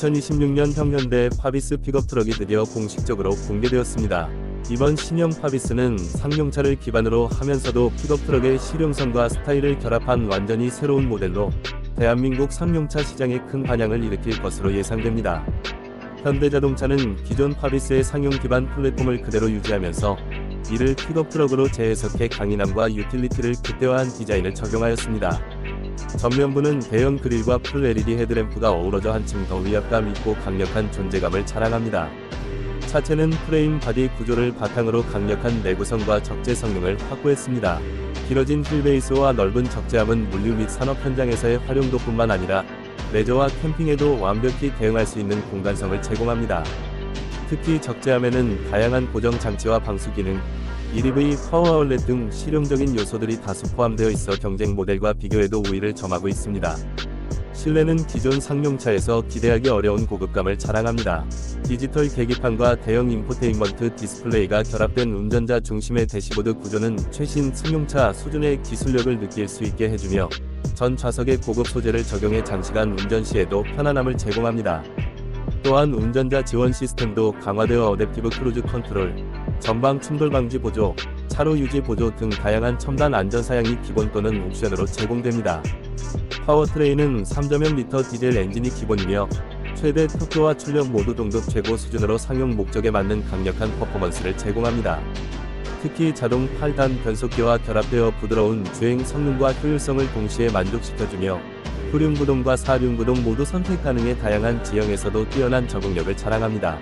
2026년 형현대 파비스 픽업 트럭이 드디어 공식적으로 공개되었습니다. 이번 신형 파비스는 상용차를 기반으로 하면서도 픽업 트럭의 실용성과 스타일을 결합한 완전히 새로운 모델로 대한민국 상용차 시장에 큰 반향을 일으킬 것으로 예상됩니다. 현대자동차는 기존 파비스의 상용 기반 플랫폼을 그대로 유지하면서 이를 픽업 트럭으로 재해석해 강인함과 유틸리티를 극대화한 디자인을 적용하였습니다. 전면부는 대형 그릴과 풀 LED 헤드램프가 어우러져 한층 더 위압감 있고 강력한 존재감을 자랑합니다. 차체는 프레임 바디 구조를 바탕으로 강력한 내구성과 적재 성능을 확보했습니다. 길어진 휠베이스와 넓은 적재함은 물류 및 산업 현장에서의 활용도뿐만 아니라 레저와 캠핑에도 완벽히 대응할 수 있는 공간성을 제공합니다. 특히 적재함에는 다양한 고정 장치와 방수 기능, 1EV 파워 아울렛 등 실용적인 요소들이 다수 포함되어 있어 경쟁 모델과 비교해도 우위를 점하고 있습니다. 실내는 기존 상용차에서 기대하기 어려운 고급감을 자랑합니다. 디지털 계기판과 대형 인포테인먼트 디스플레이가 결합된 운전자 중심의 대시보드 구조는 최신 승용차 수준의 기술력을 느낄 수 있게 해주며 전 좌석에 고급 소재를 적용해 장시간 운전 시에도 편안함을 제공합니다. 또한 운전자 지원 시스템도 강화되어 어댑티브 크루즈 컨트롤, 전방 충돌 방지 보조, 차로 유지 보조 등 다양한 첨단 안전 사양이 기본 또는 옵션으로 제공됩니다. 파워트레인은 3.0L 디젤 엔진이 기본이며 최대 토크와 출력 모두 동급 최고 수준으로 상용 목적에 맞는 강력한 퍼포먼스를 제공합니다. 특히 자동 8단 변속기와 결합되어 부드러운 주행 성능과 효율성을 동시에 만족시켜주며 후륜구동과 사륜구동 모두 선택 가능해 다양한 지형에서도 뛰어난 적응력을 자랑합니다.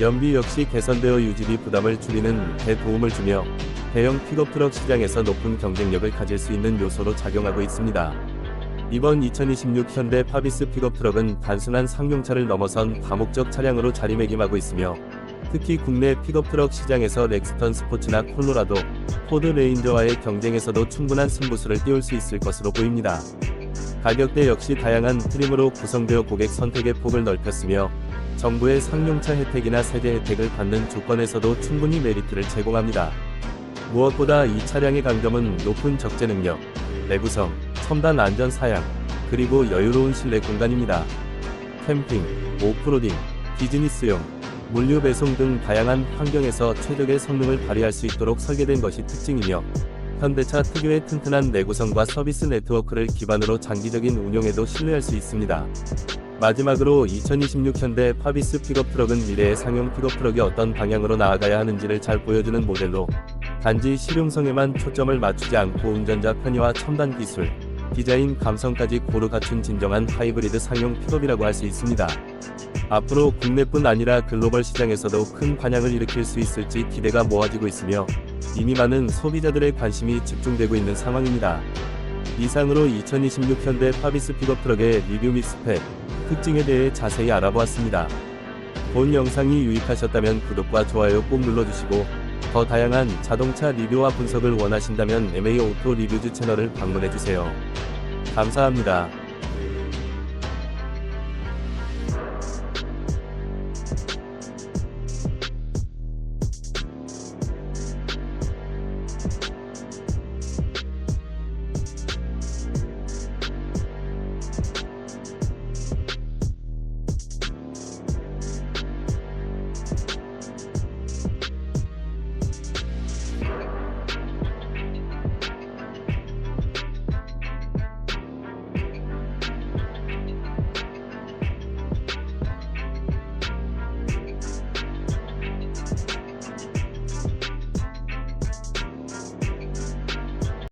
연비 역시 개선되어 유지비 부담을 줄이는 데 도움을 주며 대형 픽업 트럭 시장에서 높은 경쟁력을 가질 수 있는 요소로 작용하고 있습니다. 이번 2026 현대 파비스 픽업 트럭은 단순한 상용차를 넘어선 다목적 차량으로 자리매김하고 있으며 특히 국내 픽업 트럭 시장에서 렉스턴 스포츠나 콜로라도, 포드 레인저와의 경쟁에서도 충분한 승부수를 띄울 수 있을 것으로 보입니다. 가격대 역시 다양한 트림으로 구성되어 고객 선택의 폭을 넓혔으며 정부의 상용차 혜택이나 세제 혜택을 받는 조건에서도 충분히 메리트를 제공합니다. 무엇보다 이 차량의 강점은 높은 적재 능력, 내구성, 첨단 안전 사양, 그리고 여유로운 실내 공간입니다. 캠핑, 오프로딩, 비즈니스용, 물류 배송 등 다양한 환경에서 최적의 성능을 발휘할 수 있도록 설계된 것이 특징이며 현대차 특유의 튼튼한 내구성과 서비스 네트워크를 기반으로 장기적인 운용에도 신뢰할 수 있습니다. 마지막으로 2026 현대 파비스 픽업 트럭은 미래의 상용 픽업 트럭이 어떤 방향으로 나아가야 하는지를 잘 보여주는 모델로 단지 실용성에만 초점을 맞추지 않고 운전자 편의와 첨단 기술, 디자인 감성까지 고루 갖춘 진정한 하이브리드 상용 픽업이라고 할 수 있습니다. 앞으로 국내뿐 아니라 글로벌 시장에서도 큰 반향을 일으킬 수 있을지 기대가 모아지고 있으며 이미 많은 소비자들의 관심이 집중되고 있는 상황입니다. 이상으로 2026 현대 파비스 픽업 트럭의 리뷰 및 스펙, 특징에 대해 자세히 알아보았습니다. 본 영상이 유익하셨다면 구독과 좋아요 꼭 눌러주시고 더 다양한 자동차 리뷰와 분석을 원하신다면 MA 오토 리뷰즈 채널을 방문해주세요. 감사합니다.